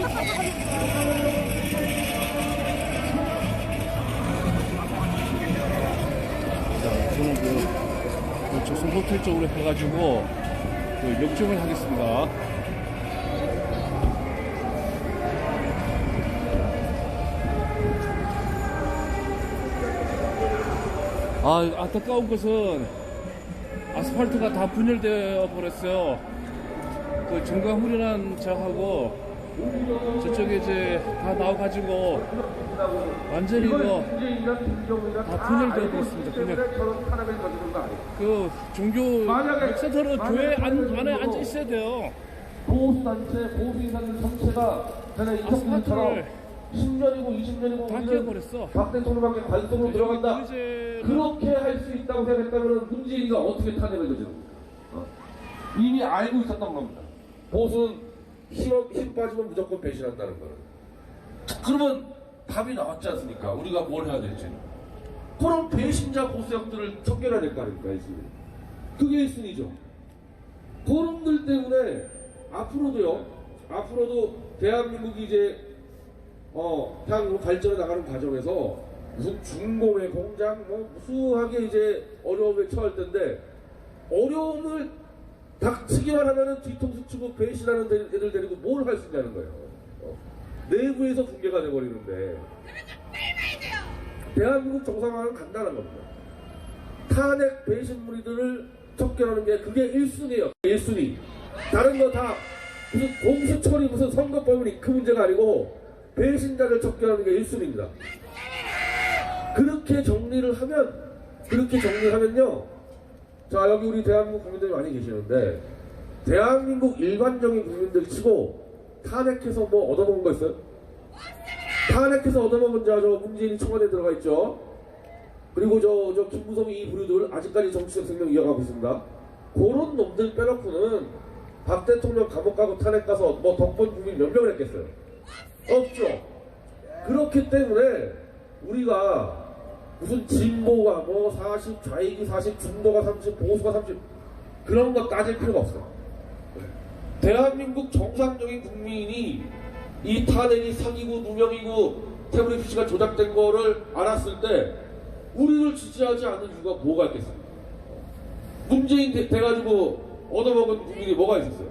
자, 저는 그, 그 조선 호텔 쪽으로 해가지고 그 역정을 하겠습니다. 아, 안타까운 것은 아스팔트가 다 분열되어 버렸어요. 그 중간 후련한 저하고 저쪽에 이제 다 나와가지고 완전히 이거 다 분열되어 버렸습니다. 분열. 그 종교 센터는 교회 안, 안에 앉아 있어야 돼요. 보수단체, 보수인단 전체가 전에 아스팔트를 10년이고 20년이고 다 깨버렸어. 박 대통령밖에 관성으로 들어간다. 그렇게 할 수 있다고 생각했다면 문재인이가 어떻게 탄핵을 저지른 겁니까? 어? 이미 알고 있었던 겁니다. 보수는 힘, 힘 빠지면 무조건 배신한다는 거는. 그러면 답이 나왔지 않습니까? 우리가 뭘 해야 될지. 그럼 배신자 보수형들을 척결해야 될 거 아닙니까? 1순위. 그게 1순위죠. 그놈들 때문에 앞으로도요, 앞으로도 대한민국이 이제 어, 향후 발전해 나가는 과정에서 무슨 중공의 공장, 뭐 무수하게 이제 어려움에 처할 텐데 어려움을 닥치기만 하면은 뒤통수 치고 배신하는 데- 애들 데리고 뭘 할 수 있냐는 거예요. 어, 내부에서 붕괴가 돼버리는데 대한민국 정상화는 간단한 겁니다. 탄핵 배신 무리들을 척결하는 게 그게 1순위예요. 1순위. 다른 거 다 무슨 공수 처리 무슨 선거법이 그 문제가 아니고 배신자를 척결하는 게 1순위입니다. 그렇게 정리를 하면 그렇게 정리를 하면요. 자 여기 우리 대한민국 국민들이 많이 계시는데 대한민국 일반적인 국민들 치고 탄핵해서 뭐 얻어먹은 거 있어요? 탄핵해서 얻어먹은 자저 문재인이 청와대에 들어가 있죠. 그리고 저, 저 김무성이 이 부류들 아직까지 정치적 생명 이어가고 있습니다. 그런 놈들 빼놓고는 박 대통령 감옥 가고 탄핵 가서 뭐 덕분 국민 몇 명을 했겠어요? 없죠. 그렇기 때문에 우리가 무슨 진보가 뭐 40, 좌익이 40, 중도가 30, 보수가 30 그런 거 따질 필요가 없어요. 대한민국 정상적인 국민이 이 탄핵이 사기고 누명이고 태블릿 PC가 조작된 거를 알았을 때 우리를 지지하지 않는 이유가 뭐가 있겠습니까? 문재인 돼- 돼가지고 얻어먹은 국민이 뭐가 있었어요?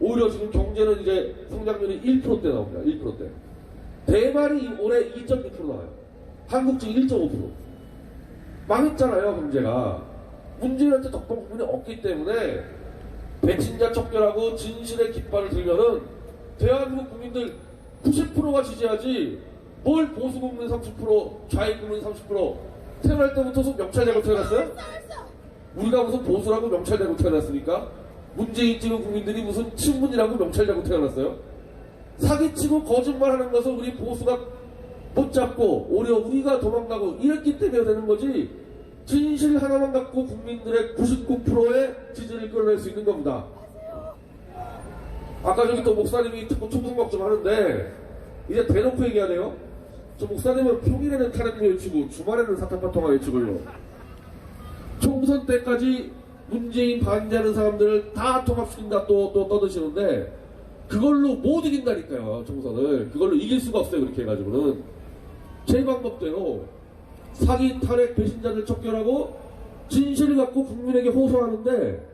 오히려 지금 경제는 이제 성장률이 1%대 나옵니다. 1%대. 대만이 올해 2.6% 나와요. 한국 지금 1.5%. 망했잖아요, 경제가. 문재인한테 덕분 국민이 없기 때문에 배신자 척결하고 진실의 깃발을 들면은 대한민국 국민들 90%가 지지하지 뭘 보수 국민 30% 좌익 국민 30% 태어날 때부터 무슨 명찰되고 태어났어요? 우리가 무슨 보수라고 명찰되고 태어났습니까? 문재인 찍은 국민들이 무슨 친문이라고 명찰되고 태어났어요? 사기치고 거짓말하는 것을 우리 보수가 못 잡고 오히려 우리가 도망가고 이랬기 때문에 되는 거지 진실 하나만 갖고 국민들의 99%의 지지를 끌어낼 수 있는 겁니다. 아까 저기 또 목사님이 자꾸 총선각 좀 하는데 이제 대놓고 얘기해야 돼요. 저 목사님은 평일에는 탄핵 외치고 주말에는 사탕파통화 외치고요. 총선 때까지 문재인 반대하는 사람들을 다 통합시킨다 또, 또 떠드시는데 그걸로 못 이긴다니까요 총선을 그걸로 이길 수가 없어요 그렇게 해가지고는 제 방법대로 사기 탄핵 배신자들 척결하고 진실을 갖고 국민에게 호소하는데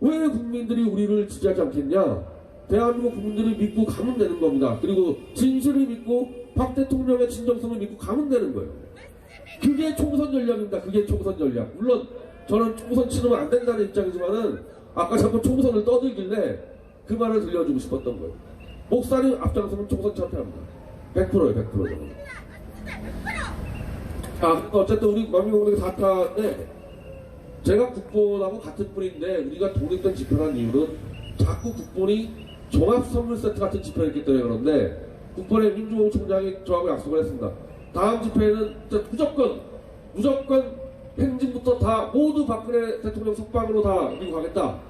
왜 국민들이 우리를 지지하지 않겠냐 대한민국 국민들을 믿고 가면 되는 겁니다 그리고 진실을 믿고 박 대통령의 진정성을 믿고 가면 되는 거예요 그게 총선 전략입니다. 그게 총선 전략. 물론 저는 총선 치르면 안 된다는 입장이지만은 아까 자꾸 총선을 떠들길래 그 말을 들려주고 싶었던 거예요. 목사님 앞장서면 총선 참패합니다. 100%예요, 100% 저는. 아, 그러니까 어쨌든 우리 마미공동의 사타인데 제가 국본하고 같은 뿌리인데 우리가 독립된 집회라는 이유는 자꾸 국본이 종합선물 세트 같은 집회를 했기 때문에 그런데 국본의 민주홍 총장이 저하고 약속을 했습니다. 다음 집회에는 진짜 무조건 무조건 행진부터 다 모두 박근혜 대통령 석방으로 다 이고 가겠다.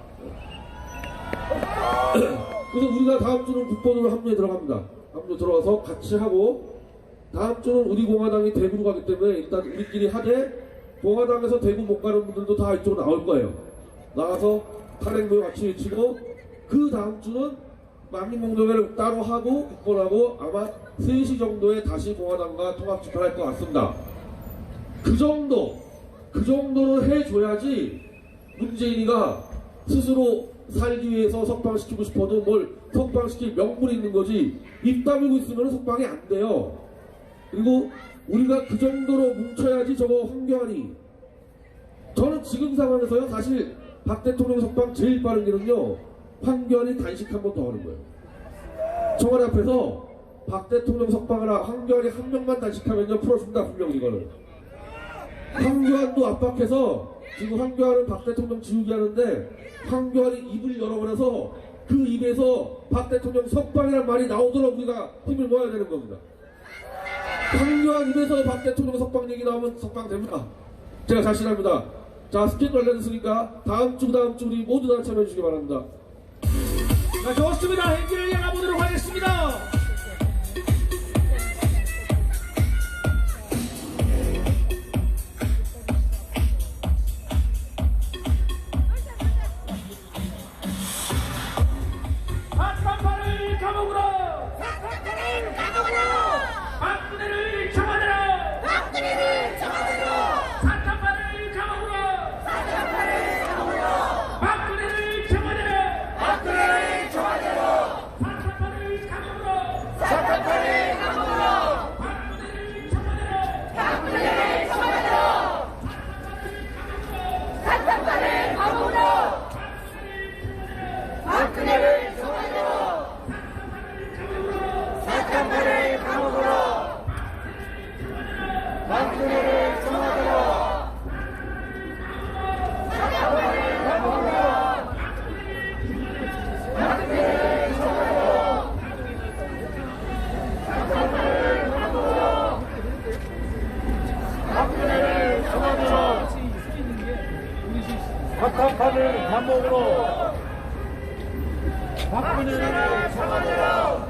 그래서 우리가 다음 주는 국본으로 합류에 들어갑니다. 합류 들어가서 같이 하고 다음 주는 우리 공화당이 대구로 가기 때문에 일단 우리끼리 하되 공화당에서 대구 못 가는 분들도 다 이쪽으로 나올 거예요. 나가서 탄핵 모여 같이 외치고 그 다음 주는 만민공동회를 따로 하고 국본하고 아마 3시 정도에 다시 공화당과 통합 집회할 것 같습니다. 그 정도, 그 정도를 해줘야지 문재인이가 스스로 살기 위해서 석방시키고 싶어도 뭘 석방시킬 명분이 있는 거지 입 다물고 있으면 석방이 안 돼요. 그리고 우리가 그 정도로 뭉쳐야지 저거 황교안이 저는 지금 상황에서요 사실 박 대통령 석방 제일 빠른 길은요 황교안이 단식 한 번 더 하는 거예요. 청와대 앞에서 박 대통령 석방을 하 황교안이 한 명만 단식하면요 풀어준다 분명 이거는. 황교안도 압박해서 지금 황교안은 박 대통령 지우기 하는데 황교안이 입을 열어버려서 그 입에서 박 대통령 석방이란 말이 나오도록 우리가 힘을 모아야 되는 겁니다. 황교안 입에서 박 대통령 석방 얘기 나오면 석방됩니다. 제가 자신합니다. 자, 스케줄 알려줬으니까 다음 주, 다음 주 우리 모두 다 참여해 주시기 바랍니다. 자, 좋습니다. 행진을 이어가 보도록 하겠습니다. 박한판을 감옥으로 박근혜를 참아내라.